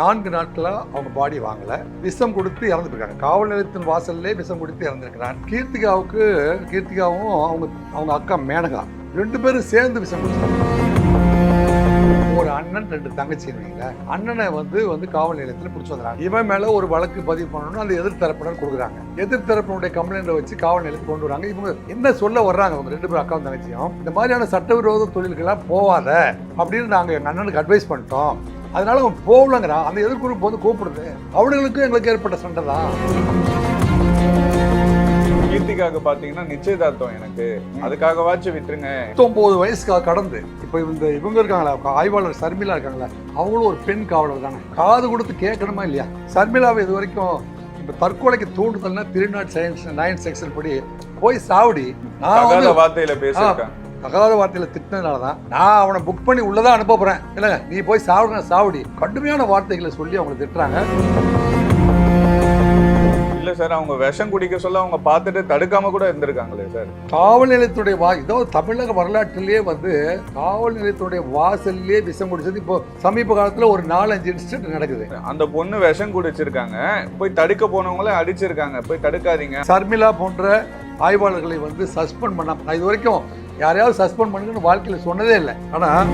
நான்கு நாட்களாக அவங்க பாடி வாங்கல. விஷம் கொடுத்து இறந்து போயிருக்காங்க காவல் நிலையத்தின் வாசல்லே விஷம் கொடுத்து இறந்துருக்கிறான் கீர்த்திகாவுக்கு கீர்த்திகாவும் அவங்க அவங்க அக்கா மேனகா ரெண்டு பேரும் சேர்ந்து விஷம் கொடுத்தாங்க ஒரு அண்ணன் ரெண்டு தங்கச்சி அண்ணனை வந்து வந்து காவல் நிலையத்தில் பிடிச்சி வந்துறாங்க. இவன் மேல ஒரு வழக்கு பதிவு பண்ணணும் அந்த எதிர்த்தரப்பினர் கொடுக்குறாங்க. எதிர்த்தரப்பினுடைய கம்ப்ளைண்ட்டை வச்சு காவல் நிலையத்துக்கு கொண்டு வராங்க. இவங்க என்ன சொல்ல வர்றாங்க? அவங்க ரெண்டு பேரும் அக்காவும் தங்கச்சியும். இந்த மாதிரியான சட்டவிரோத தொழில்களாக போவாத அப்படின்னு நாங்கள் எங்கள் அண்ணனுக்கு அட்வைஸ் பண்ணிட்டோம். அதனால அவன் போகலங்கிறான் அந்த எதிர்குறிப்பு வந்து கூப்பிடுது. அவனுங்களுக்கும் எங்களுக்கு ஏற்பட்ட சண்டை தான். கீர்த்திகாக்கு பாத்தீங்கன்னா நிச்சயதார்த்தம் எனக்கு. அதுக்காகவாச்சும் விட்டுருங்க. பத்தொன்பது வயசுக்கு கடந்து இப்போ இந்த இவங்க இருக்காங்களா ஆய்வாளர் சர்மிளா இருக்காங்களா அவங்களும் ஒரு பெண் காவலர் தானே. காது கொடுத்து கேட்கணுமா இல்லையா? சர்மிளாவை இது வரைக்கும் இப்போ தற்கொலைக்கு தூண்டுதல்னா திருநாட் சயின்ஸ் நைன் செக்ஷன் படி போய் சாவடி. நான் வார்த்தையில பேசியிருக்காங்க தகாத வார்த்தையில திட்டினதுனால தான் நான் அவனை புக் பண்ணி உள்ளதான் அனுப்ப போறேன். இல்லைங்க நீ போய் சாவுடுங்க சாவடி. கடுமையான வார்த்தைகளை சொல்லி அவங்களை திட்டுறாங்க. இல்ல சார் அவங்க விஷம் குடிக்க சொல்ல அவங்க பார்த்துட்டு தடுக்காம கூட இருந்திருக்காங்களே சார். காவல் நிலையத்துடைய வா இதோ தமிழக வரலாற்றிலேயே வந்து காவல் நிலையத்துடைய வாசல்லே விஷம் குடிச்சது. இப்போ சமீப காலத்துல ஒரு நாலஞ்சு இன்சிடென்ட் நடக்குது. அந்த பொண்ணு விஷம் குடிச்சிருக்காங்க. போய் தடுக்க போனவங்கள அடிச்சிருக்காங்க. போய் தடுக்காதீங்க. சர்மிளா போன்ற ஆய்வாளர்களை வந்து சஸ்பெண்ட் பண்ண நான் இது வரைக்கும் யாரையாவது சஸ்பெண்ட் பண்ணுங்கன்னு வாழ்க்கையில் சொன்னதே இல்லை. ஆனால்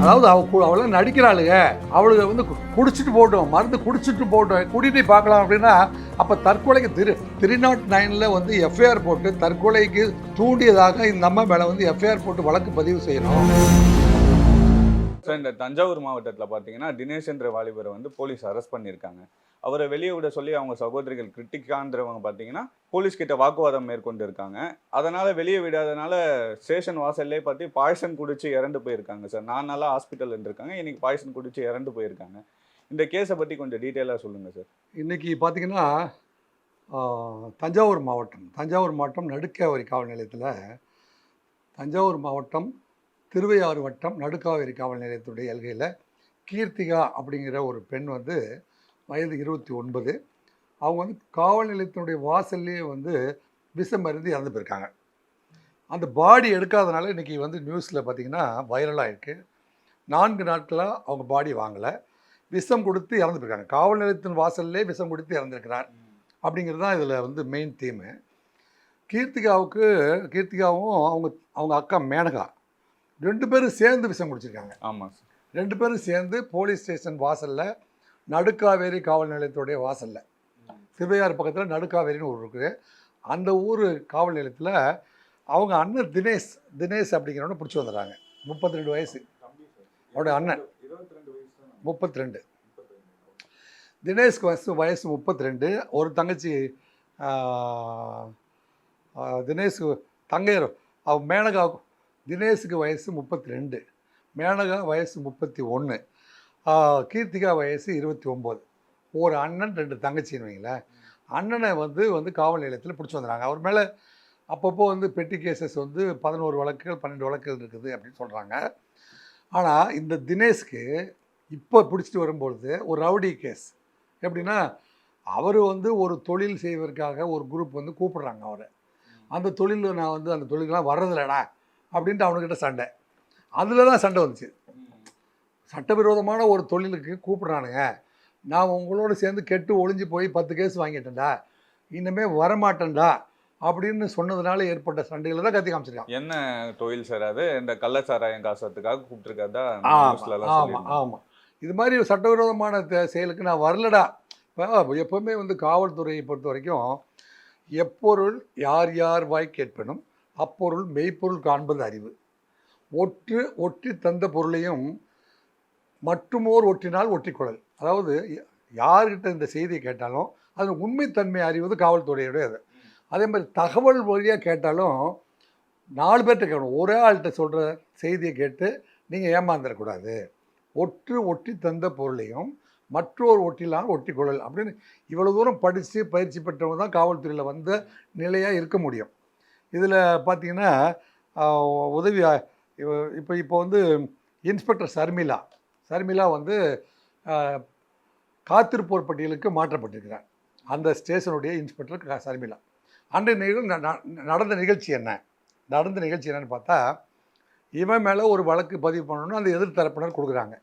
அதாவது அவ கு- அவளாம் நடிக்கிறாளுங்க. அவளுக்கு வந்து குடிச்சிட்டு போட்டோம் மருந்து குடிச்சிட்டு போட்டோம் குடிட்டு பார்க்கலாம் அப்படின்னா அப்போ தற்கொலைக்கு திரு த்ரீ நாட் நைனில் வந்து எஃப்ஐஆர் போட்டு தற்கொலைக்கு தூண்டியதாக இந்த அம்மா மேலே வந்து எஃப்ஐஆர் போட்டு வழக்கு பதிவு செய்யணும். சார் இந்த தஞ்சாவூர் மாவட்டத்தில் பார்த்தீங்கன்னா தினேஷ் என்ற வாலிபரை வந்து போலீஸ் அரெஸ்ட் பண்ணியிருக்காங்க அவரை வெளியே விட சொல்லி அவங்க சகோதரிகள் கிருத்திகான்றவங்க பார்த்தீங்கன்னா போலீஸ்கிட்ட வாக்குவாதம் மேற்கொண்டு இருக்காங்க அதனால் வெளியே விடாதனால ஸ்டேஷன் வாசல்லே பார்த்து பாய்சன் குடித்து இறந்து போயிருக்காங்க சார். நான் நல்லா ஹாஸ்பிட்டல் இருந்திருக்காங்க. இன்றைக்கி பாய்சன் குடித்து இறந்து போயிருக்காங்க. இந்த கேஸை பற்றி கொஞ்சம் டீட்டெயிலாக சொல்லுங்கள் சார். இன்றைக்கி பார்த்தீங்கன்னா தஞ்சாவூர் மாவட்டம் தஞ்சாவூர் மாவட்டம் நடுக்கவரி காவல் நிலையத்தில் தஞ்சாவூர் மாவட்டம் திருவையாறு வட்டம் நடுக்காவேரி காவல் நிலையத்துடைய எல்கையில் கீர்த்திகா அப்படிங்கிற ஒரு பெண் வந்து வயது இருபத்தி ஒன்பது. அவங்க வந்து காவல் நிலையத்தினுடைய வாசல்லையே வந்து விஷம் மருந்து இறந்து போயிருக்காங்க. அந்த பாடி எடுக்காதனால இன்றைக்கி வந்து நியூஸில் பார்த்தீங்கன்னா வைரலாக இருக்குது நான்கு நாட்களாக அவங்க பாடி வாங்கலை. விஷம் கொடுத்து இறந்து போயிருக்காங்க. காவல் நிலையத்தின் வாசல்லே விஷம் கொடுத்து இறந்துருக்கிறார் அப்படிங்கிறது தான் இதில் வந்து மெயின் தீமு கீர்த்திகாவுக்கு கீர்த்திகாவும் அவங்க அவங்க அக்கா மேனகா ரெண்டு பேரும் சேர்ந்து விஷம் குடிச்சிருக்காங்க. ஆமா சார் ரெண்டு பேரும் சேர்ந்து போலீஸ் ஸ்டேஷன் வாசலில் நடுக்காவேரி காவல் நிலையத்துடைய வாசலில். திருவையாறு பக்கத்தில் நடுக்காவேரின்னு ஊர் இருக்குது. அந்த ஊர் காவல் நிலையத்தில் அவங்க அண்ணன் தினேஷ் தினேஷ் அப்படிங்கிறவனை பிடிச்சி வந்துடுறாங்க. முப்பத்தி ரெண்டு வயசு. அவருடைய அண்ணன். முப்பத்தி ரெண்டு தினேஷ்க்கு வயசு வயசு முப்பத்தி ரெண்டு ஒரு தங்கச்சி ஆஹ், ஆஹ், தினேஷ் தங்கையர் அவ மேனகா தினேஷுக்கு வயசு முப்பத்தி ரெண்டு மேனகா வயசு முப்பத்தி ஒன்று கீர்த்திகா வயசு இருபத்தி ஒம்பது ஒரு அண்ணன் ரெண்டு தங்கச்சின்னு வைங்களேன். அண்ணனை வந்து வந்து காவல் நிலையத்தில் பிடிச்சி வந்துடுறாங்க. அவர் மேலே அப்பப்போ வந்து பெட்டி கேசஸ் வந்து பதினோரு வழக்குகள் பன்னெண்டு வழக்குகள் இருக்குது அப்படின்னு சொல்கிறாங்க ஆனால் இந்த தினேஷ்க்கு இப்போ பிடிச்சிட்டு வரும்பொழுது ஒரு ரவுடி கேஸ். எப்படின்னா அவர் வந்து ஒரு தொழில் செய்வதற்காக ஒரு குரூப் வந்து கூப்பிடுறாங்க அவரை. அந்த தொழிலில் நான் வந்து அந்த தொழிலெலாம் வர்றதில்லடா. அப்படின்ட்டு அவனுக்கிட்ட சண்டை. அதில் தான் சண்டை வந்துச்சு. சட்டவிரோதமான ஒரு தொழிலுக்கு கூப்பிட்றானுங்க. நான் உங்களோட சேர்ந்து கெட்டு ஒளிஞ்சு போய் பத்து கேஸ் வாங்கிட்டேன்டா. இனிமே வரமாட்டேன்டா அப்படின்னு சொன்னதுனால ஏற்பட்ட சண்டைகளை தான் கத்தி காமிச்சிருக்கான். என்ன தொழில் சார் அது? இந்த கள்ளச்சாராயம் காசுறதுக்காக கூப்பிட்டுருக்காதா ஆமாம் ஆமாம். ஆமாம் இது மாதிரி சட்டவிரோதமான செயலுக்கு நான் வரலடா. இப்போ எப்போவுமே வந்து காவல்துறையை பொறுத்த வரைக்கும் எப்பொருள் யார் யார் வாய் கேட்பனும் அப்பொருள் மெய்ப்பொருள் காண்பது அறிவு. ஒற்று ஒற்றி தந்த பொருளையும் மற்றுமோர் ஒற்றினால் ஒற்றிக்கொள்ளல் அதாவது யார்கிட்ட இந்த செய்தியை கேட்டாலும் அது உண்மைத்தன்மை அறிவது காவல்துறையுடையது அதே மாதிரி தகவல் வழியாக கேட்டாலும் நாலு பேர்கிட்ட கேட்கணும். ஒரே ஆள்கிட்ட சொல்கிற செய்தியை கேட்டு நீங்கள் ஏமாந்துடக்கூடாது ஒற்று ஒட்டி தந்த பொருளையும் மற்றொரு ஒட்டிலாம் ஒட்டிக்கொள்ளல் அப்படின்னு இவ்வளோ தூரம் படித்து பயிற்சி பெற்றவங்க தான் காவல்துறையில் வந்த நிலையாக இருக்க முடியும். இதில் பார்த்தீங்கன்னா உதவி இப்போ இப்போ வந்து இன்ஸ்பெக்டர் சர்மிளா சர்மிளா வந்து காத்திருப்போர் பட்டியலுக்கு மாற்றப்பட்டிருக்கிறார். அந்த ஸ்டேஷனுடைய இன்ஸ்பெக்டர் சர்மிளா. அன்றைய நிகழ்வு ந- நடந்த நிகழ்ச்சி என்ன? நடந்த நிகழ்ச்சி என்னன்னு பார்த்தா இவன் மேலே ஒரு வழக்கு பதிவு பண்ணணும்னு அந்த எதிர்த்தரப்பினர் கொடுக்குறாங்க.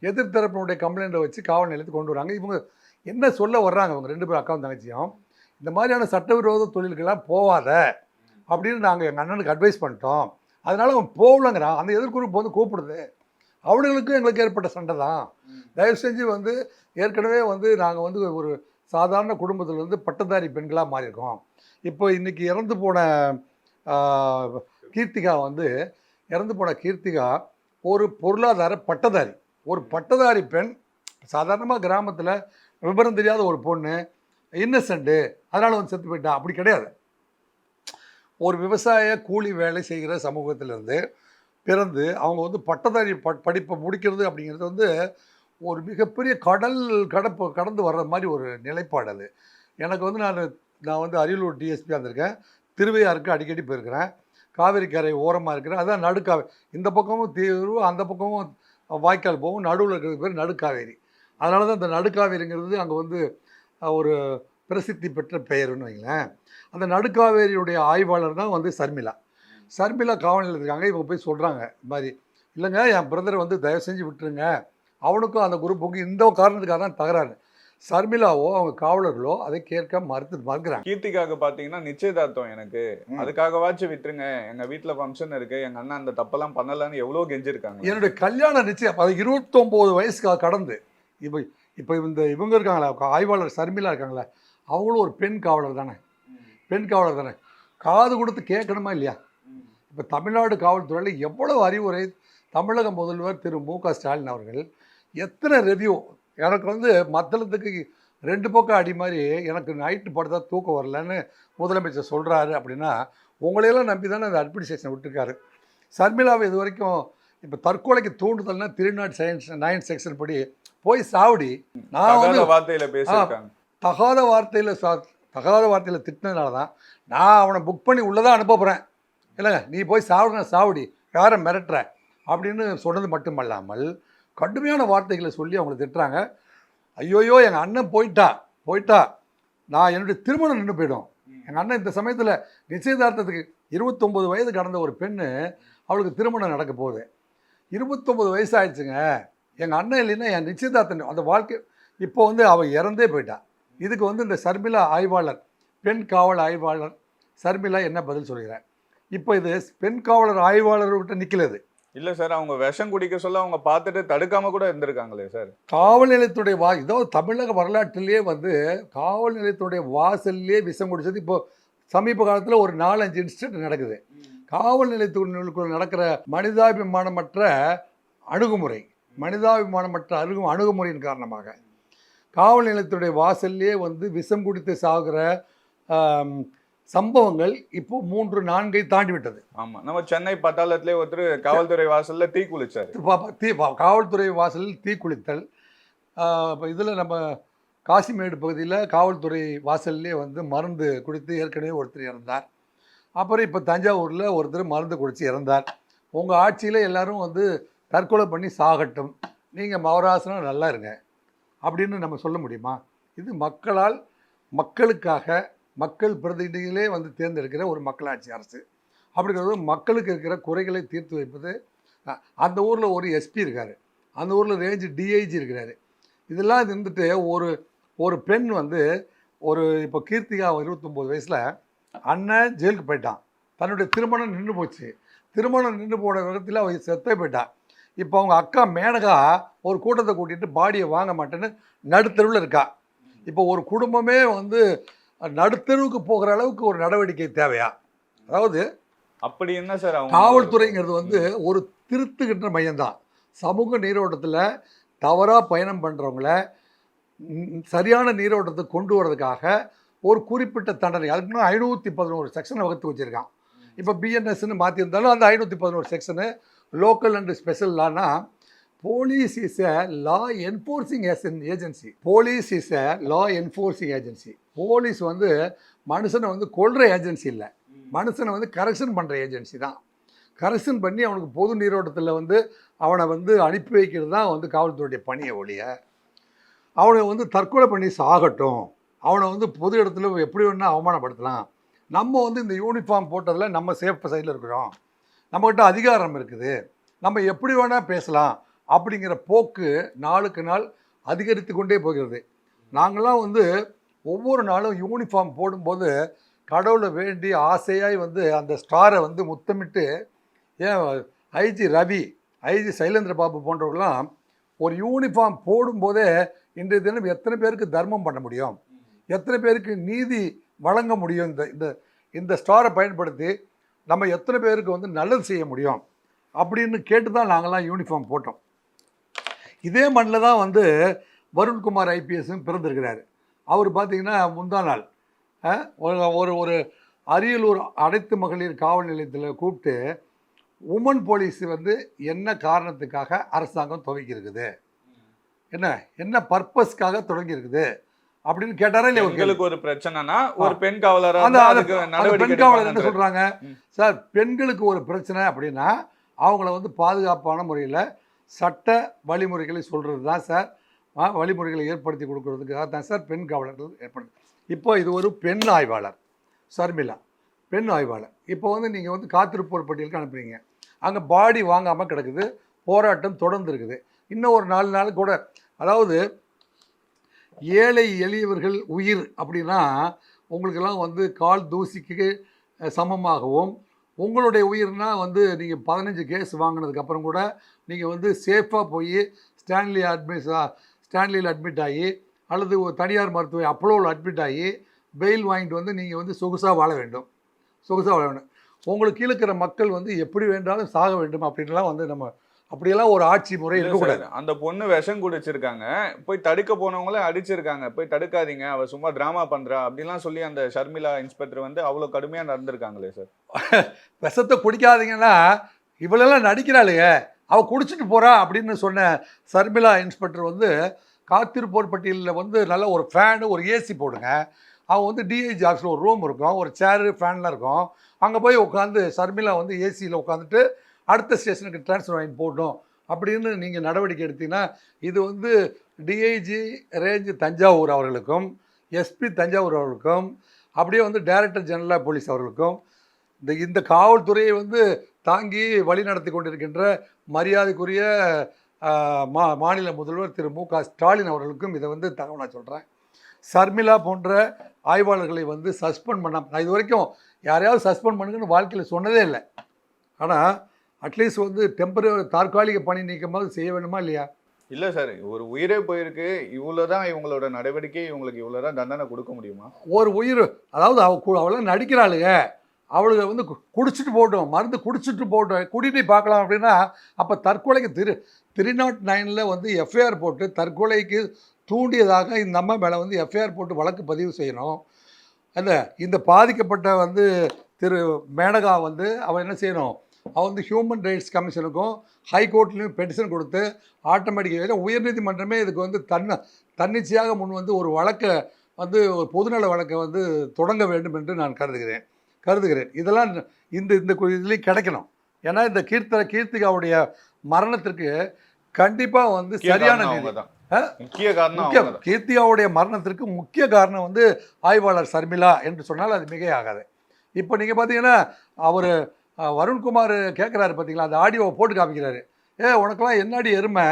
எதிர்த்தரப்பினுடைய கம்ப்ளைண்ட்டை வச்சு காவல் நிலையத்துக்கு கொண்டு வராங்க. இவங்க என்ன சொல்ல வர்றாங்க? அவங்க ரெண்டு பேரும் அக்காவும் தங்கச்சியும். இந்த மாதிரியான சட்டவிரோத தொழில்கள்லாம் போவாத அப்படின்னு நாங்கள் எங்கள் அண்ணனுக்கு அட்வைஸ் பண்ணிட்டோம். அதனால அவன் போகலங்கிறான். அந்த எதிர்குறிப்பு வந்து கூப்பிடுது. அவனுங்களுக்கும் எங்களுக்கு ஏற்பட்ட சண்டை தான். தயவு செஞ்சு வந்து ஏற்கனவே வந்து நாங்கள் வந்து ஒரு சாதாரண குடும்பத்தில் வந்து பட்டதாரி பெண்களாக மாறியிருக்கோம். இப்போ இன்னைக்கு இறந்து போன கீர்த்திகா வந்து இறந்து போன கீர்த்திகா ஒரு பொருளாதார பட்டதாரி. ஒரு பட்டதாரி பெண். சாதாரணமாக கிராமத்தில் விவரம் தெரியாத ஒரு பொண்ணு. இன்னசென்ட்டு அதனால் வந்து செத்து போயிட்டா அப்படி கிடையாது. ஒரு விவசாய கூலி வேலை செய்கிற சமூகத்திலேருந்து பிறந்து அவங்க வந்து பட்டதாரி ப படிப்பை முடிக்கிறது அப்படிங்கிறது வந்து ஒரு மிகப்பெரிய கடல் கடப்பு கடந்து வர்ற மாதிரி ஒரு நிலைப்பாடு அது. எனக்கு வந்து நான் நான் வந்து அரியலூர் டிஎஸ்பி வந்திருக்கேன் திருவையாருக்கு அடிக்கடி போயிருக்கிறேன். காவிரி கரை ஓரமாக இருக்கிறேன். அதான் நடுக்காவே இந்த பக்கமும் தீவு அந்த பக்கமும் வாய்க்கால் போகும். நடுவில் இருக்கிறது பேர் நடுக்காவேரி. அதனால தான் இந்த நடுக்காவேரிங்கிறது அங்கே வந்து ஒரு பிரசித்தி பெற்ற பெயர்னு வைங்களேன். அந்த நடுக்காவேரியுடைய ஆய்வாளர் தான் வந்து சர்மிளா. சர்மிளா காவல் இருக்காங்க. இவங்க போய் சொல்கிறாங்க இந்த மாதிரி இல்லைங்க என் பிரதரை வந்து தயவு செஞ்சு விட்டுருங்க. அவனுக்கும் அந்த குரூப்புக்கும் இந்த காரணத்துக்காக தான் தகராறு. சர்மிளாவோ அவங்க காவலர்களோ அதை கேட்க மறுத்து மறுக்கிறாங்க. கீர்த்திகாக்கு பாத்தீங்கன்னா நிச்சயதார்த்தம் எனக்கு. அதுக்காகவாச்சும் விட்டுருங்க. எங்க வீட்ல ஃபங்க்ஷன் இருக்கு. எங்க அண்ணன் அந்த தப்பெல்லாம் பண்ணலன்னு எவ்வளவு கெஞ்சிருக்காங்க. என்னுடைய கல்யாண நிச்சயம் அது இருபத்தொம்போது வயசுக்கு கடந்து. இப்போ இப்போ இந்த இவங்க இருக்காங்களா ஆய்வாளர் சர்மிளா இருக்காங்களே அவங்களும் ஒரு பெண் காவலர் தானே? பெண் காவலர் தானே? காது கொடுத்து கேட்கணுமா இல்லையா? இப்போ தமிழ்நாடு காவல்துறையில் எவ்வளவு அறிவுரை தமிழக முதல்வர் திரு மு க ஸ்டாலின் அவர்கள் எத்தனை ரிவ்யூ எனக்கு வந்து மத்தளத்துக்கு ரெண்டு பக்கம் அடி மாதிரி எனக்கு நைட்டு படுத்தா தூக்கம் வரலன்னு முதலமைச்சர் சொல்கிறாரு அப்படின்னா உங்களையெல்லாம் நம்பி தானே அந்த அட்மினிஸ்ட்ரேஷன் விட்டுருக்காரு. சர்மிளாவை இது வரைக்கும் இப்போ தற்கொலைக்கு தூண்டுதல்னா திருநாட் சயின்ஸ் நைன் செக்ஷன் படி போய் சாவடி. நான் வந்து வார்த்தையில் வார்த்தையில தகாத வார்த்தையில் சா தகாத வார்த்தையில் திட்டினதுனால தான் நான் அவனை புக் பண்ணி உள்ளே தான் அனுப்ப போகிறேன் இல்லைங்க நீ போய் சாவுடுங்க சாவடி யாரை மிரட்டுற? அப்படின்னு சொன்னது மட்டுமல்லாமல் கடுமையான வார்த்தைகளை சொல்லி அவங்கள திட்டுறாங்க. ஐயோயோ எங்கள் அண்ணன் போயிட்டா போயிட்டா நான் என்னுடைய திருமணம் நின்று போயிடும். எங்கள் அண்ணன் இந்த சமயத்தில் நிச்சயதார்த்தத்துக்கு இருபத்தொம்பது வயது கடந்த ஒரு பெண்ணு அவளுக்கு திருமணம் நடக்க போகுது. இருபத்தொம்பது வயசு ஆயிடுச்சுங்க. எங்கள் அண்ணன் இல்லைன்னா என் நிச்சயதார்த்தம் அந்த வாழ்க்கை இப்போ வந்து அவள் இறந்தே போயிட்டா. இதுக்கு வந்து இந்த சர்மிளா ஆய்வாளர் பெண் காவல் ஆய்வாளர் சர்மிளா என்ன பதில் சொல்கிறார்? இப்போ இது பெண் காவலர் ஆய்வாளர்கிட்ட நிற்கலது இல்ல சார் அவங்க விஷம் குடிக்க சொல்ல அவங்க பார்த்துட்டு தடுக்காம கூட இருந்திருக்காங்களே சார். காவல் நிலையத்துடைய வா இதோ தமிழக வரலாற்றிலேயே வந்து காவல் நிலையத்துடைய வாசல்லே விஷம் குடிச்சது. இப்போ சமீப காலத்தில் ஒரு நாலஞ்சு இன்சிடென்ட் நடக்குது. காவல் நிலையத்துக்குள்ள நடக்கிற மனிதாபிமானமற்ற அணுகுமுறை மனிதாபிமானமற்ற அணுகு அணுகுமுறையின் காரணமாக. காவல் நிலையத்துடைய வாசல்லே வந்து விஷம் குடித்து சாகிற சம்பவங்கள் இப்போ மூன்று நான்கை தாண்டி விட்டது ஆமா. நம்ம சென்னை பட்டாளத்திலே ஒருத்தர் காவல்துறை வாசல்ல தீ குளிச்சாரு. தீ காவல்துறை வாசலில் தீக்குளித்தல் இப்போ இதில் நம்ம காசிமேடு பகுதியில் காவல்துறை வாசல்லே வந்து மருந்து குடித்து ஏற்கனவே ஒருத்தர் இறந்தார். அப்புறம் இப்போ தஞ்சாவூரில் ஒருத்தர் மருந்து குடித்து இறந்தார். உங்கள் ஆட்சியில் எல்லாரும் வந்து தற்கொலை பண்ணி சாகட்டும். நீங்கள் மவராசனம் நல்லா இருங்க. அப்படின்னு நம்ம சொல்ல முடியுமா? இது மக்களால் மக்களுக்காக மக்கள் பிரதிநிதிகளே வந்து தேர்ந்தெடுக்கிற ஒரு மக்களாட்சி அரசு. அப்படிங்கிறது மக்களுக்கு இருக்கிற குறைகளை தீர்த்து வைப்பது அந்த ஊரில் ஒரு எஸ்பி இருக்கார். அந்த ஊரில் ரேஞ்சு டிஐஜி இருக்கிறாரு. இதெல்லாம் இருந்துட்டு ஒரு ஒரு பெண் வந்து ஒரு இப்போ கீர்த்திகா இருபத்தொம்போது வயசில் அண்ணன் ஜெயிலுக்கு போயிட்டான். தன்னுடைய திருமணம் நின்று போச்சு. திருமணம் நின்று போன விதத்தில் அவள் செத்தே போயிட்டான் இப்போ அவங்க அக்கா மேனகா ஒரு கூட்டத்தை கூட்டிட்டு பாடியை வாங்க மாட்டேன்னு நடுத்தெருவில் இருக்கா. இப்போ ஒரு குடும்பமே வந்து நடுத்தெருவுக்கு போகிற அளவுக்கு ஒரு நடவடிக்கை தேவையா? அதாவது அப்படி என்ன சார் காவல்துறைங்கிறது வந்து ஒரு திருத்துகின்ற மையம்தான். சமூக நீரோட்டத்தில் தவறாக பயணம் பண்ணுறவங்கள சரியான நீரோட்டத்தை கொண்டு வரதுக்காக ஒரு குறிப்பிட்ட தண்டனை. அதுக்குன்னு ஐநூற்றி பதினோரு செக்ஷனை வகுத்து வச்சுருக்கான். இப்போ பிஎன்எஸ்ன்னு மாற்றிருந்தாலும் அந்த ஐநூற்றி பதினோரு section local and special Lana police is a law enforcing agency. Police is a law enforcing agency. Police வந்து மனுஷனை வந்து கொல்ற ஏஜென்சி இல்லை. மனுஷனை வந்து கரெக்ஷன் பண்ணுற ஏஜென்சி தான். கரெக்ஷன் பண்ணி அவனுக்கு பொது நீரோட்டத்தில் வந்து அவனை வந்து அனுப்பி வைக்கிறது தான் வந்து காவல்துறையுடைய பணியை ஒழிய அவனை வந்து தற்கொலை பண்ணி சாகட்டும். அவனை வந்து பொது இடத்துல எப்படி வேணால் அவமானப்படுத்தலாம். நம்ம வந்து இந்த யூனிஃபார்ம் போட்டதில் நம்ம சேஃப் சைடில் இருக்கிறோம். நம்மக்கிட்ட அதிகாரம் இருக்குது. நம்ம எப்படி வேணால் பேசலாம். அப்படிங்கிற போக்கு நாளுக்கு நாள் அதிகரித்து கொண்டே போகிறது. நாங்களாம் வந்து ஒவ்வொரு நாளும் யூனிஃபார்ம் போடும்போது கடவுளை வேண்டி ஆசையாய் வந்து அந்த ஸ்டாரை வந்து முத்தமிட்டு ஏன் ஐஜி ரவி ஐஜி சைலேந்திர பாபு போன்றவர்களாம் ஒரு யூனிஃபார்ம் போடும்போதே இன்றைய தினம் எத்தனை பேருக்கு தர்மம் பண்ண முடியும்? எத்தனை பேருக்கு நீதி வழங்க முடியும்? இந்த இந்த இந்த ஸ்டாரை பயன்படுத்தி நம்ம எத்தனை பேருக்கு வந்து நல்லது செய்ய முடியும் அப்படின்னு கேட்டு தான் நாங்கள்லாம் யூனிஃபார்ம் போட்டோம். இதே மண்ணில் தான் வந்து வருண்குமார் ஐபிஎஸ்ஸும் பிறந்திருக்கிறாரு. அவர் பார்த்திங்கன்னா முந்தா நாள். ஒரு ஒரு ஒரு அரியலூர் அனைத்து மகளிர் காவல் நிலையத்தில் கூப்பிட்டு உமன் போலீஸ் வந்து என்ன காரணத்துக்காக அரசாங்கம் துவக்கியிருக்குது? என்ன என்ன பர்பஸ்க்காக தொடங்கியிருக்குது அப்படின்னு கேட்டாரா இல்லையா? எங்களுக்கு ஒரு பிரச்சனைனா ஒரு பெண் காவலரா பெண் காவலர் என்ன சொல்றாங்க ம். சார் பெண்களுக்கு ஒரு பிரச்சனை அப்படின்னா அவங்கள வந்து பாதுகாப்பான முறையில் சட்ட வழிமுறைகளை சொல்கிறது தான் சார் வழிமுறைகளை ஏற்படுத்தி கொடுக்கறதுக்காக தான் சார் பெண் காவலர்கள் ஏற்படுத்தி இப்போ இது ஒரு பெண் ஆய்வாளர் சர்மிளா பெண் ஆய்வாளர். இப்போ வந்து நீங்கள் வந்து காத்திருப்போர் பட்டியலுக்கு அனுப்புறீங்க. அங்கே பாடி வாங்காமல் கிடக்குது போராட்டம் தொடர்ந்து இருக்குது. இன்னும் ஒரு நாலு நாள் கூட அதாவது ஏழை எளியவர்கள் உயிர் அப்படின்னா உங்களுக்கெல்லாம் வந்து கால் தூசிக்கு சமமாகவும் உங்களுடைய உயிர்னால் வந்து நீங்கள் பதினஞ்சு கேஸ் வாங்கினதுக்கப்புறம் கூட நீங்கள் வந்து சேஃபாக போய் ஸ்டான்லி அட்மிட் ஸ்டான்லியில் அட்மிட் ஆகி அல்லது ஒரு தனியார் மருத்துவ அப்போலோவில் அட்மிட் ஆகி பெயில் வாங்கிட்டு வந்து நீங்கள் வந்து சொகுசாக வாழ வேண்டும். சொகுசாக வாழ வேண்டும். உங்களுக்கு கீழே இருக்கிற மக்கள் வந்து எப்படி வேண்டாலும் சாக வேண்டும் அப்படின்லாம் வந்து நம்ம அப்படியெல்லாம் ஒரு ஆட்சி முறை இருக்கக்கூடாது அந்த பொண்ணு விஷம் குடிச்சிருக்காங்க. போய் தடுக்க போனவங்களே அடிச்சிருக்காங்க. போய் தடுக்காதீங்க அவ சும்மா டிராமா பண்றா அப்படிலாம் சொல்லி அந்த ஷர்மிளா இன்ஸ்பெக்டர் வந்து அவ்வளவு கடுமையா நடந்திருக்காங்களே சார். விஷத்தை குடிக்காதீங்கன்னா இவளெல்லாம் நடிக்கிறாளுங்க. அவ குடிச்சிட்டு போறா அப்படின்னு சொன்ன சர்மிளா இன்ஸ்பெக்டர் வந்து காத்திருப்போர் பட்டியலில் வந்து நல்ல ஒரு ஃபேனு ஒரு ஏசி போடுங்க. அவன் வந்து டிஐஜி ஆஃபீஸில் ஒரு ரூம் இருக்கும். ஒரு சேரு ஃபேன்லாம் இருக்கும். அங்கே போய் உட்காந்து சர்மிளா வந்து ஏசியில் உட்காந்துட்டு அடுத்த ஸ்டேஷனுக்கு ட்ரான்ஸ்ஃபர் வாங்கி போடணும். அப்படின்னு நீங்கள் நடவடிக்கை எடுத்தீங்கன்னா இது வந்து டிஐஜி ரேஞ்சு தஞ்சாவூர் அவர்களுக்கும் எஸ்பி தஞ்சாவூர் அவர்களுக்கும் அப்படியே வந்து டைரக்டர் ஜெனரல் போலீஸ் அவர்களுக்கும் இந்த இந்த காவல்துறையை வந்து தாங்கி வழி நடத்தி கொண்டிருக்கின்ற மரியாதைக்குரிய மா மாநில முதல்வர் திரு மு க ஸ்டாலின் அவர்களுக்கும் இதை வந்து தகவலாக சொல்கிறேன் சர்மிளா போன்ற ஆய்வாளர்களை வந்து சஸ்பெண்ட் பண்ண நான் இது வரைக்கும் யாரையாவது சஸ்பெண்ட் பண்ணுங்கன்னு வாழ்க்கையில் சொன்னதே இல்லை. ஆனால் அட்லீஸ்ட் வந்து டெம்பரரி தற்காலிக பணி நீக்கமாவது செய்ய வேணுமா இல்லையா? இல்ல சார் ஒரு உயிரே போயிருக்கு இவ்வளவுதான் இவங்களோட நடவடிக்கை இவங்களுக்கு இவ்வளவுதான் தண்டனை கொடுக்க முடியுமா? ஒரு உயிர் அதாவது அவ அவளாம் நடிக்கிறாளுங்க அவளுக்கு வந்து குடிச்சிட்டு போட்டோம் மருந்து குடிச்சிட்டு போட்டோம் குடிட்டு பார்க்கலாம் அப்படின்னா அப்போ தற்கொலைக்கு திரு த்ரீ நாட் நைனில் வந்து எஃப்ஐஆர் போட்டு தற்கொலைக்கு தூண்டியதாக இந்த அம்மா மேலே வந்து எஃப்ஐஆர் போட்டு வழக்கு பதிவு செய்யணும். அந்த இந்த பாதிக்கப்பட்ட வந்து திரு மேனகா வந்து அவள் என்ன செய்யணும்? அவள் வந்து ஹியூமன் ரைட்ஸ் கமிஷனுக்கும் ஹைகோர்ட்லேயும் பெட்டிஷன் கொடுத்து ஆட்டோமேட்டிக்காக உயர்நீதிமன்றமே இதுக்கு வந்து தன்ன தன்னிச்சையாக முன் வந்து ஒரு வழக்கை வந்து ஒரு பொதுநல வழக்கை வந்து தொடங்க வேண்டும் என்று நான் கருதுகிறேன். கருதுகிறேன். இதெல்லாம் இந்த இந்த இதுலேயும் கிடைக்கணும். ஏன்னா இந்த கீர்த்தன கீர்த்திகாவுடைய மரணத்திற்கு கண்டிப்பாக வந்து சரியான நீதி? முக்கிய காரணம். கீர்த்திகாவுடைய மரணத்திற்கு முக்கிய காரணம் வந்து ஆய்வாளர் சர்மிளா என்று சொன்னால் அது மிகையாகாது. இப்போ நீங்கள் பார்த்தீங்கன்னா அவர் வருண்குமார் கேட்குறாரு பார்த்தீங்களா அந்த ஆடியோவை போட்டு காமிக்கிறாரு. ஏ உனக்கெல்லாம் என்னடி எருமை?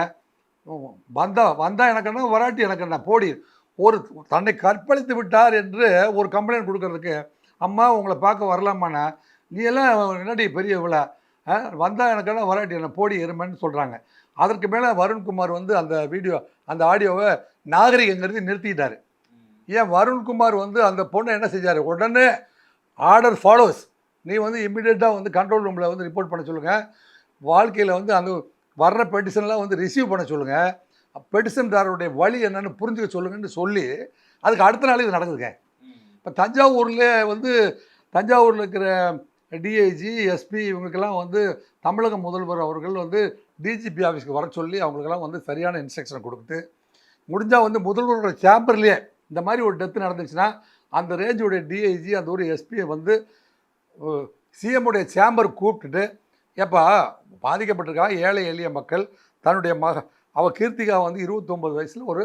வந்தா வந்தா எனக்கு என்ன வராட்டி எனக்கு என்ன? போடி. ஒரு தன்னை கற்பழித்து விட்டார் என்று ஒரு கம்ப்ளைண்ட் கொடுக்கறதுக்கு அம்மா உங்களை பார்க்க வரலாமாண்ணா? நீ எல்லாம் என்னடி பெரிய விழா வந்தால் எனக்கெல்லாம் வராட்டி என்ன? போடி எருமைன்னு சொல்கிறாங்க அதற்கு மேலே வருண்குமார் வந்து அந்த வீடியோ அந்த ஆடியோவை நாகரிகங்கிறது நிறுத்திட்டாரு. ஏன் வருண்குமார் வந்து அந்த பொண்ணை என்ன செஞ்சார்? உடனே ஆர்டர் ஃபாலோஸ் நீ வந்து இம்மிடியேட்டாக வந்து கண்ட்ரோல் ரூமில் வந்து ரிப்போர்ட் பண்ண சொல்லுங்கள் வாழ்க்கையில் வந்து அந்த வர்ற பெட்டிஷன்லாம் வந்து ரிசீவ் பண்ண சொல்லுங்கள் பெட்டிஷன்தாரருடைய வழி என்னென்னு புரிஞ்சுக்க சொல்லுங்கன்னு சொல்லி அதுக்கு அடுத்த நாள் இது நடக்குதுங்க இப்போ தஞ்சாவூரில் வந்து தஞ்சாவூரில் இருக்கிற டிஐஜி எஸ்பி இவங்களுக்கெல்லாம் வந்து தமிழக முதல்வர் அவர்கள் வந்து டிஜிபி ஆஃபீஸ்க்கு வர சொல்லி அவங்களுக்கெல்லாம் வந்து சரியான இன்ஸ்ட்ரக்ஷன் கொடுத்து முடிஞ்சால் வந்து முதல்வரோட சேம்பர்லேயே இந்த மாதிரி ஒரு டெத்து நடந்துச்சுன்னா அந்த ரேஞ்சுடைய டிஐஜி அந்த ஒரு எஸ்பியை வந்து சிஎம்முடைய சேம்பர் கூப்பிட்டுட்டு ஏப்பா பாதிக்கப்பட்டிருக்கா? ஏழை எளிய மக்கள் தன்னுடைய மக அவள் கீர்த்திகா வந்து இருபத்தொம்பது வயசில் ஒரு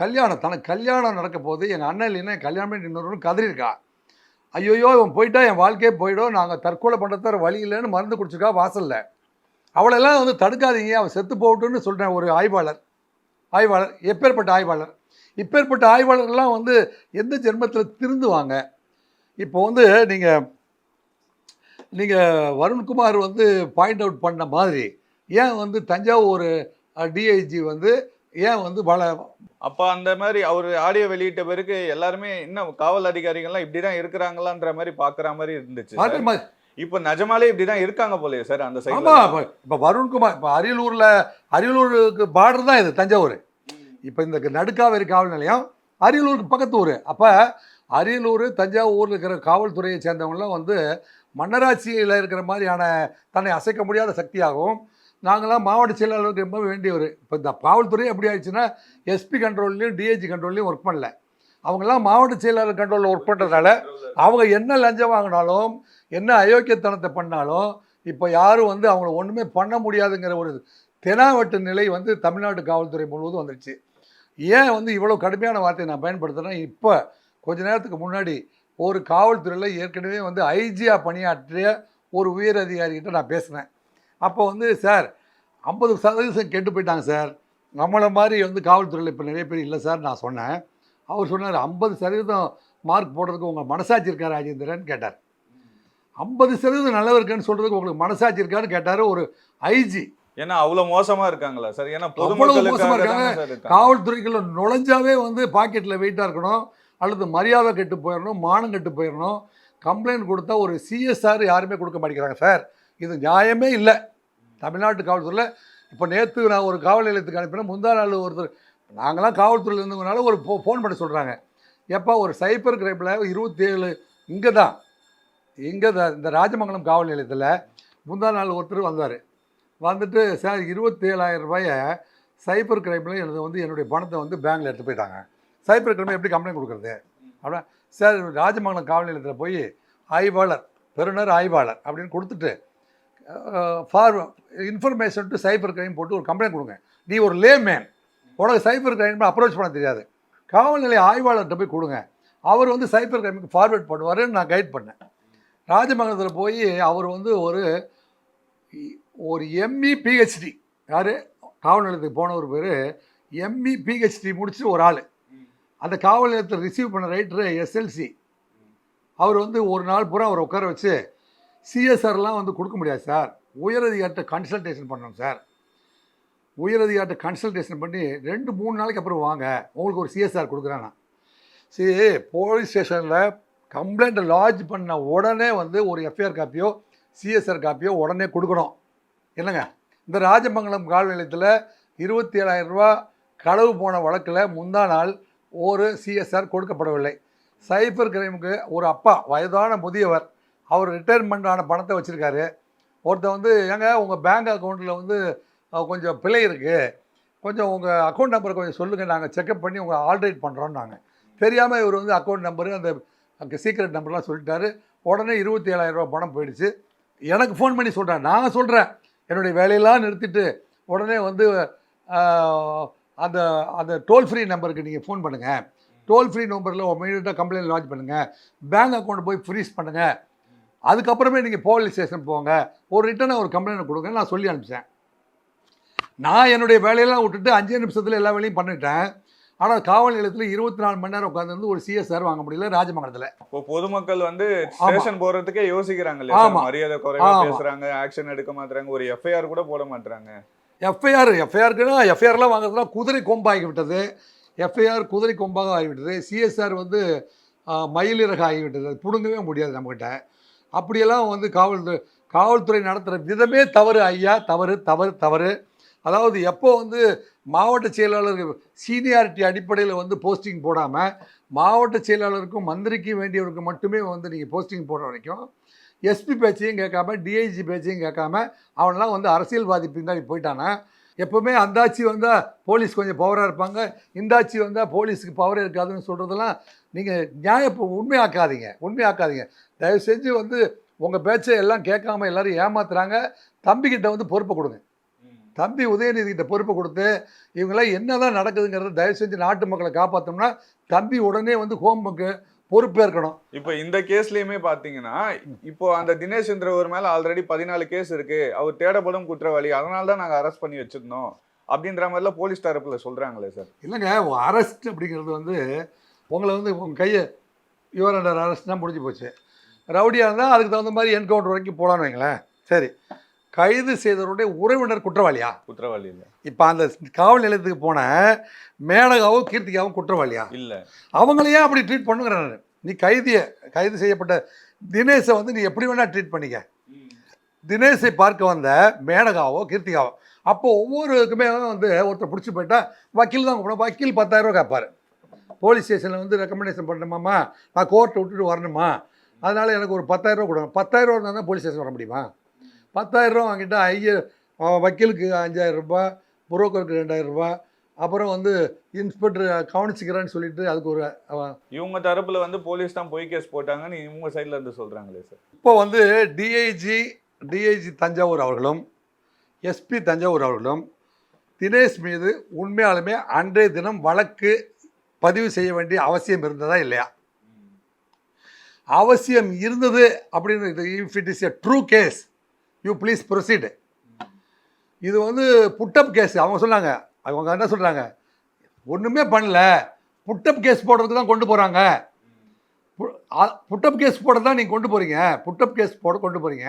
கல்யாணம் தனக்கு கல்யாணம் நடக்க போது எங்கள் அண்ணன் இல்லைன்னா கல்யாணம் பண்ணி இன்னொரு கதறியிருக்கா? ஐயோயோ இவன் போயிட்டா என் வாழ்க்கையே போயிடும் நாங்கள் தற்கொலை பண்ணுறத வழி இல்லைன்னு மருந்து குடிச்சிருக்கா வாசலில்? அவளெல்லாம் வந்து தடுக்காதீங்க அவன் செத்து போகட்டும்னு சொல்கிறேன் ஒரு ஆய்வாளர் ஆய்வாளர் எப்பேற்பட்ட ஆய்வாளர். இப்பேற்பட்ட ஆய்வாளர்கள்லாம் வந்து எந்த ஜென்மத்தில் திருந்துவாங்க? இப்போ வந்து நீங்கள் நீங்கள் வருண்குமார் வந்து பாயிண்ட் அவுட் பண்ண மாதிரி ஏன் வந்து தஞ்சாவூர் டிஐஜி வந்து ஏன் வந்து வள அப்ப அந்த மாதிரி அவர் ஆடியோ வெளியிட்ட பிறகு எல்லாருமே இன்னும் காவல் அதிகாரிகள்லாம் இப்படிதான் இருக்கிறாங்களான்ற மாதிரி பாக்குற மாதிரி இருந்துச்சு. பார்க்குற இப்ப நிஜமாலே இப்படிதான் இருக்காங்க போலயே சார் அந்த ஆமாம் சைடுல இப்போ இப்போ வருண்குமார் இப்போ அரியலூரில் அரியலூருக்கு பார்டர் தான் இது தஞ்சாவூர். இப்போ இந்த நடுக்காவேரி காவல் நிலையம் அரியலூருக்கு பக்கத்து ஊர். அப்போ அரியலூர் தஞ்சாவூரில் இருக்கிற காவல்துறையை சேர்ந்தவங்களாம் வந்து மன்னராட்சியில் இருக்கிற மாதிரியான தன்னை அசைக்க முடியாத சக்தியாகவும் நாங்களாம் மாவட்ட செயலாளருக்கு ரொம்ப வேண்டியவர். இப்போ இந்த காவல்துறை எப்படி ஆயிடுச்சுன்னா எஸ்பி கண்ட்ரோல்லையும் டிஐஜி கண்ட்ரோல்லையும் ஒர்க் பண்ணல. அவங்கெல்லாம் மாவட்ட செயலாளர் கண்ட்ரோலில் ஒர்க் பண்ணுறதால அவங்க என்ன லஞ்சம் வாங்கினாலும் என்ன அயோக்கியத்தனத்தை பண்ணாலும் இப்போ யாரும் வந்து அவங்கள ஒன்றுமே பண்ண முடியாதுங்கிற ஒரு தெனாவட்டு நிலை வந்து தமிழ்நாடு காவல்துறை முழுவதும் வந்துடுச்சு ஏன் வந்து இவ்வளோ கடுமையான வார்த்தையை நான் பயன்படுத்துகிறேன்னா இப்போ கொஞ்ச நேரத்துக்கு முன்னாடி ஒரு காவல்துறையில் ஏற்கனவே வந்து ஐஜியாக பணியாற்றிய ஒரு உயர் அதிகாரிகிட்ட நான் பேசினேன். அப்போ வந்து சார் ஐம்பது சதவீதம் கெட்டு போயிட்டாங்க சார். நம்மளை மாதிரி வந்து காவல்துறையில் இப்போ நிறைய பேர் இல்லை சார் நான் சொன்னேன். அவர் சொன்னார் ஐம்பது சதவீதம் மார்க் போடுறதுக்கு உங்கள் மனசாட்சி இருக்கா ராஜேந்திரன்? கேட்டார். ஐம்பது சதவீதம் நல்லவர் இருக்குன்னு சொல்கிறதுக்கு உங்களுக்கு மனசாட்சி இருக்கான்னு கேட்டார் ஒரு ஐஜி. ஏன்னா அவ்வளவு மோசமா இருக்காங்களா சார். ஏன்னா அவ்வளவு மோசமா பொதுமக்களுக்காக இருக்காங்க. தானே சார் இருக்காங்க. காவல்துறைக்குள்ள நுழைஞ்சாவே வந்து பாக்கெட்டில் வெயிட்டாக இருக்கணும். அல்லது மரியாதை கெட்டு போயிடணும் மானம் கெட்டு போயிடணும் கம்ப்ளைண்ட் கொடுத்தா ஒரு சிஎஸ்ஆர் யாருமே கொடுக்க மாட்டேங்கிறாங்க சார் இது நியாயமே இல்லை. தமிழ்நாட்டு காவல்துறையில் இப்போ நேற்று நான் ஒரு காவல் நிலையத்துக்கு அனுப்பினேன் முந்தா நாள் ஒருத்தர் நாங்களாம் காவல்துறையில் இருந்தவங்கனால ஒரு ஃபோ ஃபோன் பண்ணி சொல்கிறாங்க எப்போ ஒரு சைபர் கிரைமில் இருபத்தேழு இங்கே தான் இங்கே தான் இந்த ராஜமங்கலம் காவல் நிலையத்தில் முந்தா நாள் ஒருத்தர் வந்தார். வந்துட்டு சார் இருபத்தேழாயிரம் ரூபாயை சைபர் கிரைமில் எனது வந்து என்னுடைய பணத்தை வந்து பேங்கில் எடுத்து போயிட்டாங்க. சைபர் கிரைமில் எப்படி கம்ப்ளைண்ட் கொடுக்குறது? அப்படின்னா சார் ராஜமங்கலம் காவல் நிலையத்தில் போய் ஆய்வாளர் பெருநர் ஆய்வாளர் அப்படின்னு கொடுத்துட்டு for information to cyber crime போட்டு ஒரு கம்ப்ளைண்ட் கொடுங்க. நீ ஒரு லே மேன் உனக்கு சைபர் கிரைம் அப்ரோச் பண்ண தெரியாது. காவல் நிலைய ஆய்வாளர்கிட்ட போய் கொடுங்க. அவர் வந்து சைபர் கிரைமுக்கு ஃபார்வேர்ட் பண்ணுவாருன்னு நான் கைட் பண்ணேன். ராஜமங்கலத்தில் போய் அவர் வந்து ஒரு ஒரு எம்இ பிஹெச்டி யார்? காவல் நிலையத்துக்கு போன ஒரு பேர் எம்இ பிஹெச்டி முடிச்சு ஒரு ஆள். அந்த காவல் நிலையத்தை ரிசீவ் பண்ண ரைட்டரு எஸ்எல்சி அவர் வந்து ஒரு நாள் பூரா அவர் உட்கார வச்சு சிஎஸ்ஆர்லாம் வந்து கொடுக்க முடியாது சார் உயரதிகார்ட்ட கன்சல்டேஷன் பண்ணணும் சார் உயரதிகார்ட்ட கன்சல்டேஷன் பண்ணி ரெண்டு மூணு நாளைக்கு அப்புறம் வாங்க உங்களுக்கு ஒரு சிஎஸ்ஆர் கொடுக்குறேன் நான். சரி போலீஸ் ஸ்டேஷனில் கம்ப்ளைண்ட்டை லாட்ஜ் பண்ண உடனே வந்து ஒரு எஃப்ஐஆர் காப்பியோ சிஎஸ்ஆர் காப்பியோ உடனே கொடுக்கணும். என்னங்க? இந்த ராஜமங்கலம் காவல் நிலையத்தில் இருபத்தி ஏழாயிரம் ரூபா களவு போன வழக்கில் முந்தா நாள் ஒரு சிஎஸ்ஆர் கொடுக்கப்படவில்லை. சைபர் கிரைமுக்கு ஒரு அப்பா வயதான முதியவர் அவர் ரிட்டையர்மெண்ட் ஆன பணத்தை வச்சுருக்காரு. ஒருத்தர் வந்து ஏங்க உங்கள் பேங்க் அக்கௌண்ட்டில் வந்து கொஞ்சம் பிழை இருக்குது கொஞ்சம் உங்கள் அக்கௌண்ட் நம்பரை கொஞ்சம் சொல்லுங்கள் நாங்கள் செக்அப் பண்ணி உங்கள் ஆல்ட்ரேட் பண்ணுறோம் நாங்கள் தெரியாமல் இவர் வந்து அக்கௌண்ட் நம்பரு அந்த சீக்ரெட் நம்பர்லாம் சொல்லிட்டாரு. உடனே இருபத்தி ஏழாயிரரூபா பணம் போயிடுச்சு. எனக்கு ஃபோன் பண்ணி சொல்கிறேன் நான் சொல்கிறேன் என்னுடைய வேலையெல்லாம் நிறுத்திட்டு உடனே வந்து அந்த அந்த டோல் ஃப்ரீ நம்பருக்கு நீங்கள் ஃபோன் பண்ணுங்கள் டோல் ஃப்ரீ நம்பரில் இமீடியட்டாக கம்ப்ளைண்ட் லான்ச் பண்ணுங்கள் பேங்க் அக்கௌண்ட் போய் ஃப்ரீஸ் பண்ணுங்கள் அதுக்கப்புறமே நீங்கள் போலீஸ் ஸ்டேஷன் போங்க. ஒரு ரிட்டனாக ஒரு கம்ப்ளைண்ட் கொடுங்க. நான் சொல்லி அனுப்பிச்சேன். நான் என்னுடைய வேலையெல்லாம் விட்டுட்டு அஞ்சே நிமிஷத்தில் எல்லா வேலையும் பண்ணிட்டேன். ஆனால் காவல் நிலையத்தில் இருபத்தி நாலு மணி நேரம் உட்காந்து ஒரு சிஎஸ்ஆர் வாங்க முடியல ராஜமங்கலத்தில். இப்போ பொதுமக்கள் வந்து. ஸ்டேஷன் போறதுக்கே யோசிக்கிறாங்க. மரியாதை குறைவா ஆமா. பேசுறாங்க ஆக்ஷன் எடுக்க மாட்டாங்க ஒரு எஃப்ஐஆர் கூட போட மாட்டாங்க எஃப்ஐஆர் எஃப்ஐஆருக்குன்னா எஃப்ஐஆர்லாம் வாங்குறதுனா குதிரை கொம்பாகி விட்டது எஃப்ஐஆர் குதிரை கொம்பாக ஆகிவிட்டது. சிஎஸ்ஆர் வந்து ஆ, மயிலிறகு ஆகிவிட்டது. அது பிடுங்கவே முடியாது நம்மக்கிட்ட அப்படியெல்லாம் வந்து காவல்துறை காவல்துறை நடத்துகிற விதமே தவறு ஐயா. தவறு தவறு தவறு. அதாவது எப்போ வந்து மாவட்ட செயலாளர் சீனியாரிட்டி அடிப்படையில் வந்து போஸ்டிங் போடாமல் மாவட்ட செயலாளருக்கும் மந்திரிக்கும் வேண்டியவருக்கு மட்டுமே வந்து நீங்கள் போஸ்டிங் போடுற வரைக்கும் எஸ்பி பேச்சையும் கேட்காம டிஐஜி பேச்சையும் கேட்காம அவன்லாம் வந்து அரசியல்வாதி பின்னாடி போயிட்டானா? எப்போவுமே அந்த ஆட்சி வந்தால் போலீஸ் கொஞ்சம் பவராக இருப்பாங்க. இந்த ஆட்சி வந்தால் போலீஸுக்கு பவர் இருக்காதுன்னு சொல்கிறதெல்லாம் நீங்கள் நியாய உண்மையாக்காதீங்க. உண்மையாக்காதீங்க. தயவு செஞ்சு வந்து உங்கள் பேச்சை எல்லாம் கேட்காம எல்லாரும் ஏமாத்துறாங்க. தம்பிக்கிட்ட வந்து பொறுப்பை கொடுங்க. தம்பி உதயநிதி கிட்ட பொறுப்பை கொடுத்து இவங்களாம் என்னதான் நடக்குதுங்கிறத தயவு செஞ்சு நாட்டு மக்களை காப்பாற்றோம்னா தம்பி உடனே வந்து ஹோமுக்கு பொறுப்பேற்கணும் இப்போ இந்த கேஸ்லயுமே பாத்தீங்கன்னா இப்போ அந்த தினேஷ்ன்றவர் மேல ஆல்ரெடி பதினாலு கேஸ் இருக்கு. அவர் தேடப்படும் குற்றவாளி. அதனால தான் நாங்க அரெஸ்ட் பண்ணி வச்சிருந்தோம். அப்படின்ற மாதிரிலாம் போலீஸ் தரப்புல சொல்றாங்களே சார். இல்லைங்க அரெஸ்ட் அப்படிங்கிறது வந்து உங்களை வந்து உங்கள் கையை யுவர் அண்டர் அரெஸ்ட் தான் முடிஞ்சு போச்சு. ரவுடியாக இருந்தால் அதுக்கு தகுந்த மாதிரி என்கவுண்டர் வரைக்கும் போகலான்னு வைங்களேன். சரி. கைது செய்தவருடைய உறவினர் குற்றவாளியா? குற்றவாளி இல்ல. இப்போ அந்த காவல் நிலையத்துக்கு போன மேனகாவும் கீர்த்திகாவும் குற்றவாளியா? இல்ல. அவங்களையே அப்படி ட்ரீட் பண்ணுங்கிறேன் நான். நீ கைதியை கைது செய்யப்பட்ட தினேஷை வந்து நீ எப்படி வேணால் ட்ரீட் பண்ணிக்க. தினேஷை பார்க்க வந்த மேனகாவோ கீர்த்திகாவோ அப்போ ஒவ்வொருக்குமே வந்து ஒருத்தர் பிடிச்சி போயிட்டா வக்கீல் தான் கூப்பிடும் வக்கீல் பத்தாயிரரூவா கேட்பார் போலீஸ் ஸ்டேஷனில் வந்து ரெக்கமெண்டேஷன் பண்ணணுமாம்மா? நான் கோர்ட்டை விட்டுட்டு வரணுமா? அதனால் எனக்கு ஒரு பத்தாயிரரூவா கொடுங்க. பத்தாயிரரூவா இருந்தால் தான் போலீஸ் ஸ்டேஷன் வர முடியுமா? பத்தாயிரரூவா வாங்கிட்டா ஐய அவன் வக்கீலுக்கு அஞ்சாயிரம் ரூபாய் புரோக்கருக்கு ரெண்டாயிரம் ரூபாய் அப்புறம் வந்து இன்ஸ்பெக்டர் கவனிச்சுக்கிறேன்னு சொல்லிட்டு அதுக்கு ஒரு இவங்க தரப்புல வந்து போலீஸ் தான் பொய் கேஸ் போட்டாங்கன்னு இவங்க சைடுல இருந்து சொல்றாங்களே சார் இப்போ வந்து டிஐஜி டிஐஜி தஞ்சாவூர் அவர்களும் எஸ்பி தஞ்சாவூர் அவர்களும் தினேஷ் மீது உண்மையாலுமே அன்றைய தினம் வழக்கு பதிவு செய்ய வேண்டிய அவசியம் இருந்ததா இல்லையா? அவசியம் இருந்தது அப்படின்னு if it is a true case you please proceed இது வந்து புட்டப் கேஸ் அவங்க சொன்னாங்க. அவங்க என்ன சொல்கிறாங்க ஒன்றுமே பண்ணல. புட்டப் கேஸ் போடுறதுக்கு தான் கொண்டு போகிறாங்க புட்டப் கேஸ் போட தான் நீங்கள் கொண்டு போகிறீங்க புட்டப் கேஸ் போட கொண்டு போகிறீங்க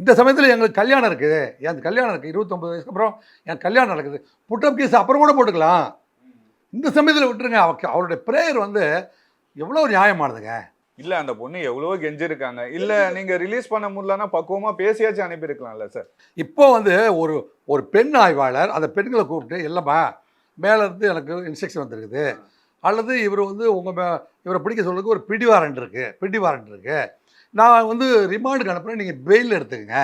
இந்த சமயத்தில் எங்களுக்கு கல்யாணம் இருக்குது. என் கல்யாணம் இருக்குது இருபத்தொம்பது வயசுக்கு அப்புறம் என் கல்யாணம் நடக்குது. புட்டப் கேஸ் அப்புறம் கூட போட்டுக்கலாம். இந்த சமயத்தில் விட்டுருங்க. அவ அவருடைய ப்ரேயர் வந்து எவ்வளோ நியாயமானதுங்க. இல்ல அந்த பொண்ணு எவ்வளவோ கெஞ்சிருக்காங்க. இல்ல நீங்க ரிலீஸ் பண்ண முடியலன்னா பக்குவமா பேசியாச்சும் அனுப்பியிருக்கலாம்ல சார் இப்போ வந்து ஒரு ஒரு பெண் ஆய்வாளர் அந்த பெண்களை கூப்பிட்டு இல்லைம்மா மேலே இருந்து எனக்கு இன்ஸ்ட்ரக்ஷன் வந்திருக்குது. அல்லது இவர் வந்து உங்கள் இவரை பிடிக்க சொல்றதுக்கு ஒரு பிடி வாரண்ட் இருக்குது பிடி வாரண்ட் இருக்குது நான் வந்து ரிமாண்டுக்கு அனுப்புகிறேன் நீங்கள் பெயில் எடுத்துக்கங்க.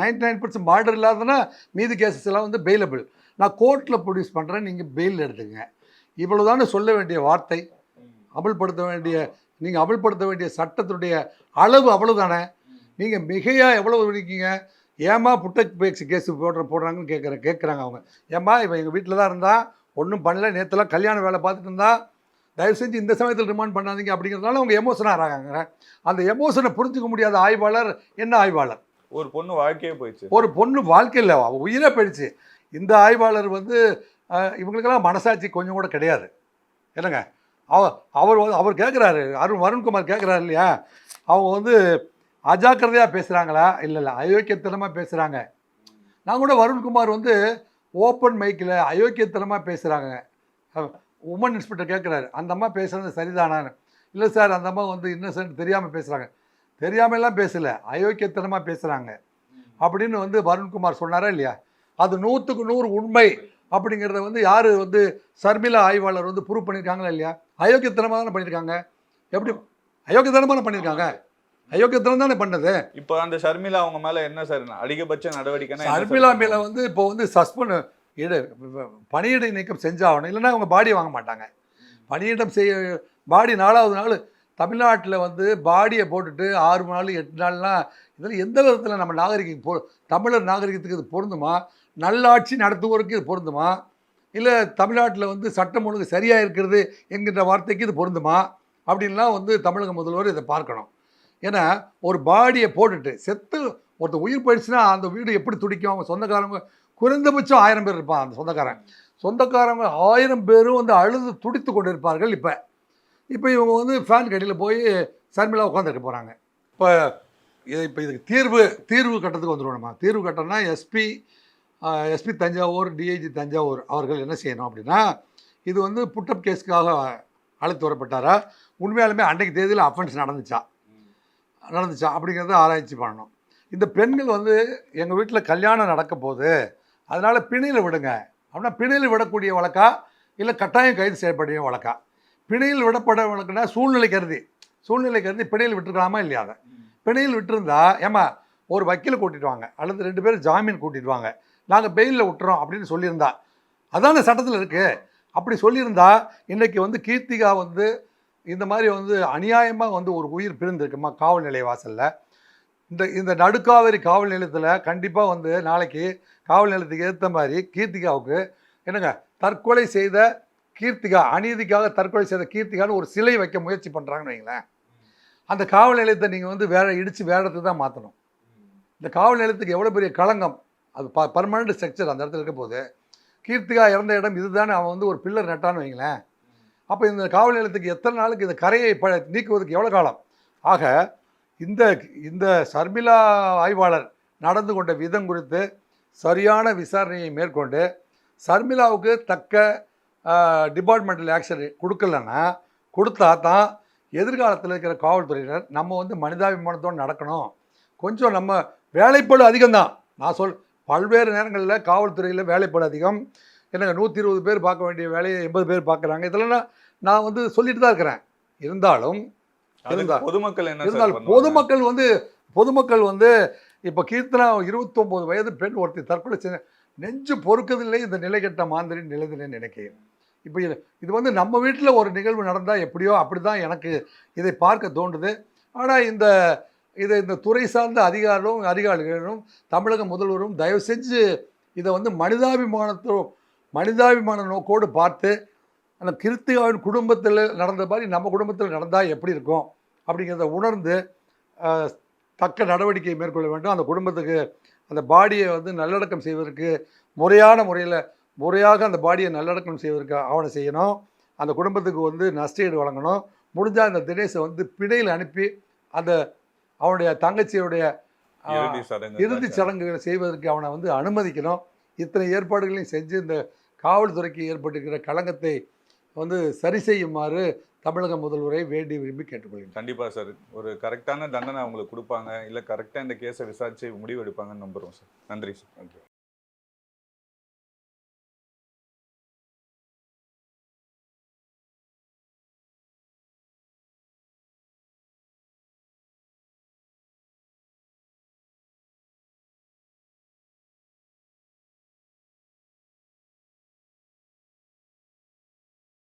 நைன்டி நைன் பர்சன்ட் பார்டர் இல்லாதனா மீதி கேசஸ் எல்லாம் வந்து பெயிலபிள் நான் கோர்ட்டில் ப்ரொடியூஸ் பண்ணுறேன் நீங்கள் பெயில் எடுத்துக்கங்க. இவ்வளோதானே சொல்ல வேண்டிய வார்த்தை அமல்படுத்த வேண்டிய நீங்கள் அமல்படுத்த வேண்டிய சட்டத்துடைய அளவு அவ்வளவுதானே? நீங்கள் மிகையாக எவ்வளவு இருக்கீங்க? ஏமா புட்டக் பேக்ஸ் கேஸ் போடுற போடுறாங்கன்னு கேட்குற கேட்குறாங்க அவங்க. ஏம்மா இவன் எங்கள் வீட்டில் தான் இருந்தா ஒன்றும் பண்ணல. நேற்றுலாம் கல்யாண வேலை பார்த்துட்டு இருந்தா. தயவு செஞ்சு இந்த சமயத்தில் ரிமாண்ட் பண்ணாதீங்க அப்படிங்கிறதுனால அவங்க எமோஷனாக ஆகிறாங்க அந்த எமோஷனை புரிஞ்சுக்க முடியாத ஆய்வாளர் என்ன ஆய்வாளர்? ஒரு பொண்ணு வாழ்க்கையே போயிடுச்சு. ஒரு பொண்ணு வாழ்க்கையில் உயிரே போயிடுச்சு. இந்த ஆய்வாளர் வந்து இவங்களுக்கெல்லாம் மனசாட்சி கொஞ்சம் கூட கிடையாது. என்னங்க? அவர் அவர் வந்து அவர் கேட்குறாரு அருண் வருண்குமார் கேட்குறாரு இல்லையா? அவங்க வந்து அஜாக்கிரதையாக பேசுகிறாங்களா இல்லை இல்லை. அயோக்கியத்தனமாக பேசுகிறாங்க நான் கூட வருண்குமார் வந்து ஓப்பன் மைக்கில் அயோக்கியத்தனமாக பேசுகிறாங்க உமன் இன்ஸ்பெக்டர் கேட்குறாரு அந்த அம்மா பேசுகிறது சரிதானான்னு இல்லை சார் அந்த அம்மா வந்து இன்னசென்ட் தெரியாமல் பேசுகிறாங்க தெரியாமலாம் பேசலை. அயோக்கியத்தனமாக பேசுகிறாங்க அப்படின்னு வந்து வருண்குமார் சொன்னாரா இல்லையா? அது நூற்றுக்கு நூறு உண்மை. அப்படிங்கிறத வந்து யார் வந்து சர்மிளா ஆய்வாளர் வந்து ப்ரூவ் பண்ணியிருக்காங்களா இல்லையா? அயோக்கியத்தனமாக தானே பண்ணியிருக்காங்க எப்படி? அயோக்கியத்தனமாக தானே பண்ணியிருக்காங்க அயோக்கியத்தனம் தானே பண்ணது. இப்போ அந்த ஷர்மிளா அவங்க மேல என்ன சார் அதிகபட்ச sir சர்மிளா மேல? வந்து இப்போ வந்து சஸ்பெண்ட் இடு பணியிடை நீக்கம் செஞ்சாகணும். இல்லைன்னா அவங்க பாடி வாங்க மாட்டாங்க. பணியிடம் செய்ய பாடி நாலாவது நாள் தமிழ்நாட்டில் வந்து பாடியை போட்டுட்டு ஆறு நாள் எட்டு நாள்லாம் இதில் எந்த விதத்தில் நம்ம நாகரிகம் பொ தமிழர் நாகரிகத்துக்கு இது பொருந்துமா? நல்லாட்சி நடத்துவோருக்கு இது பொருந்துமா? இல்லை தமிழ்நாட்டில் வந்து சட்டம் ஒழுங்கு சரியாக இருக்கிறது என்கின்ற வார்த்தைக்கு இது பொருந்துமா? அப்படின்லாம் வந்து தமிழக முதல்வர் இதை பார்க்கணும். ஏன்னா ஒரு பாடியை போட்டுட்டு செத்து ஒருத்தர் உயிர் போயிடுச்சுன்னா அந்த வீடு எப்படி துடிக்கும்? அவங்க சொந்தக்காரங்க குறைந்தபட்சம் ஆயிரம் பேர் இருப்பான் அந்த சொந்தக்காரன். சொந்தக்காரங்க ஆயிரம் பேரும் வந்து அழுது துடித்து கொண்டு இருப்பார்கள் இப்போ. இப்போ இவங்க வந்து ஃபேன் கடியில் போய் சர்மிளா உட்காந்துருக்க போகிறாங்க இப்போ இது இப்போ இதுக்கு தீர்வு தீர்வு கட்டத்துக்கு வந்துடுவோம் நம்ம. தீர்வு கட்டம்னா SP SP Thanjavur DIG Thanjavur அவர்கள் என்ன செய்யணும் அப்படின்னா இது வந்து புட்டப் கேஸ்க்காக அழைத்து வரப்பட்டாரா? உண்மையாலுமே அன்றைக்கு தேதியில் அஃபென்ஸ் நடந்துச்சா? நடந்துச்சா? அப்படிங்கிறத ஆராய்ச்சி பண்ணணும். இந்த பெண்கள் வந்து எங்கள் வீட்டில் கல்யாணம் நடக்க போகுது அதனால் பிணையில் விடுங்க. அப்படின்னா பிணையில் விடக்கூடிய வழக்கா? இல்லை கட்டாயம் கைது செய்யக்கூடிய வழக்கா? பிணையில் விடப்பட வழக்குனா சூழ்நிலை கருதி. சூழ்நிலை கருதி பிணையில் விட்டுருக்கலாமா இல்லையா அதை? பிணையில் விட்டுருந்தா ஏமா ஒரு வக்கீலை கூட்டிட்டு வாங்க. அல்லது ரெண்டு பேரும் ஜாமீன் கூட்டிட்டு வாங்க. நாங்கள் பெயிலில் விட்டுறோம் அப்படின்னு சொல்லியிருந்தா. அதான் சட்டத்தில் இருக்குது அப்படி சொல்லியிருந்தா இன்றைக்கி வந்து கீர்த்திகா வந்து இந்த மாதிரி வந்து அநியாயமாக வந்து ஒரு உயிர் பிரிந்திருக்குமா காவல் நிலைய வாசலில் இந்த இந்த நடுக்காவேரி காவல் நிலையத்தில் கண்டிப்பாக வந்து நாளைக்கு காவல் நிலையத்துக்கு ஏற்ற மாதிரி கீர்த்திகாவுக்கு என்னங்க தற்கொலை செய்த கீர்த்திகா அநீதிக்காக தற்கொலை செய்த கீர்த்திகான்னு ஒரு சிலை வைக்க முயற்சி பண்ணுறாங்கன்னு வைங்களேன். அந்த காவல் நிலையத்தை நீங்கள் வந்து வேற இடித்து வேடத்தை இடத்துக்கு தான் மாற்றணும் இந்த காவல் நிலையத்துக்கு எவ்வளோ பெரிய களங்கம். அது ப பர்மனண்ட் ஸ்ட்ரக்சர் அந்த இடத்துல இருக்க போது கீர்த்திகா இறந்த இடம் இதுதானே அவன் வந்து ஒரு பில்லர் நட்டான்னு வைங்களேன். அப்போ இந்த காவல் நிலையத்துக்கு எத்தனை நாளுக்கு இந்த கரையை ப நீக்குவதற்கு எவ்வளோ காலம்? ஆக இந்த இந்த சர்மிளா ஆய்வாளர் நடந்து கொண்ட விதம் குறித்து சரியான விசாரணையை மேற்கொண்டு சர்மிளாவுக்கு தக்க டிபார்ட்மெண்டல் ஆக்ஷன் கொடுக்கலன்னா கொடுத்தா தான் எதிர்காலத்தில் இருக்கிற காவல்துறையினர் நம்ம வந்து மனிதாபிமானத்தோடு நடக்கணும். கொஞ்சம் நம்ம வேலைப்பளு அதிகம்தான். நான் சொல் பல்வேறு நேரங்களில் காவல்துறையில் வேலைப்பளு அதிகம். எனக்கு நூற்றி இருபது பேர் பார்க்க வேண்டிய வேலையை எண்பது பேர் பார்க்குறாங்க. இதெல்லாம் நான் வந்து சொல்லிட்டு தான் இருக்கிறேன். இருந்தாலும் அதுக்கு இருந்தா- பொதுமக்கள் என்ன இருந்தாலும்? பொதுமக்கள் வந்து பொதுமக்கள் வந்து இப்போ கீர்த்தனா இருபத்தொம்போது வயது பெண் ஒருத்தி தற்கொலை செஞ்ச நெஞ்சு பொறுக்கதில்லை இந்த நிலைகெட்ட மாந்திரி நிலைதில்லை நினைக்கிறேன். இப்போ இது இது வந்து நம்ம வீட்டில் ஒரு நிகழ்வு நடந்தால் எப்படியோ அப்படி தான் எனக்கு இதை பார்க்க தோன்றுது. ஆனால் இந்த இதை இந்த துறை சார்ந்த அதிகாரிகளும் அதிகாரிகளும் தமிழக முதல்வரும் தயவு செஞ்சு இதை வந்து மனிதாபிமானத்தோ மனிதாபிமான நோக்கோடு பார்த்து அந்த கிருத்திகாவின் குடும்பத்தில் நடந்த மாதிரி நம்ம குடும்பத்தில் நடந்தால் எப்படி இருக்கும் அப்படிங்கிறத உணர்ந்து தக்க நடவடிக்கை மேற்கொள்ள வேண்டும். அந்த குடும்பத்துக்கு அந்த பாடியை வந்து நல்லடக்கம் செய்வதற்கு முறையான முறையில் முறையாக அந்த பாடியை நல்லடக்கம் செய்வதற்கு ஆவணம் செய்யணும். அந்த குடும்பத்துக்கு வந்து நஷ்டஈடு வழங்கணும். முடிஞ்சால் அந்த தினேஷை வந்து பிணையில் அனுப்பி அந்த அவனுடைய தங்கச்சியுடைய இறுதி. சடங்குகளை செய்வதற்கு அவனை வந்து அனுமதிக்கணும். இத்தனை ஏற்பாடுகளையும் செஞ்சு இந்த காவல்துறைக்கு ஏற்பட்டிருக்கிற களங்கத்தை வந்து சரி செய்யுமாறு தமிழக முதல்வரை வேண்டி விரும்பி கேட்டுக்கொள்கிறேன். கண்டிப்பா சார். ஒரு கரெக்டான தண்டனை அவங்களுக்கு கொடுப்பாங்க. இல்ல கரெக்டா இந்த கேஸை விசாரிச்சு முடிவு எடுப்பாங்கன்னு நம்புறோம் சார். நன்றி சார். நன்றி.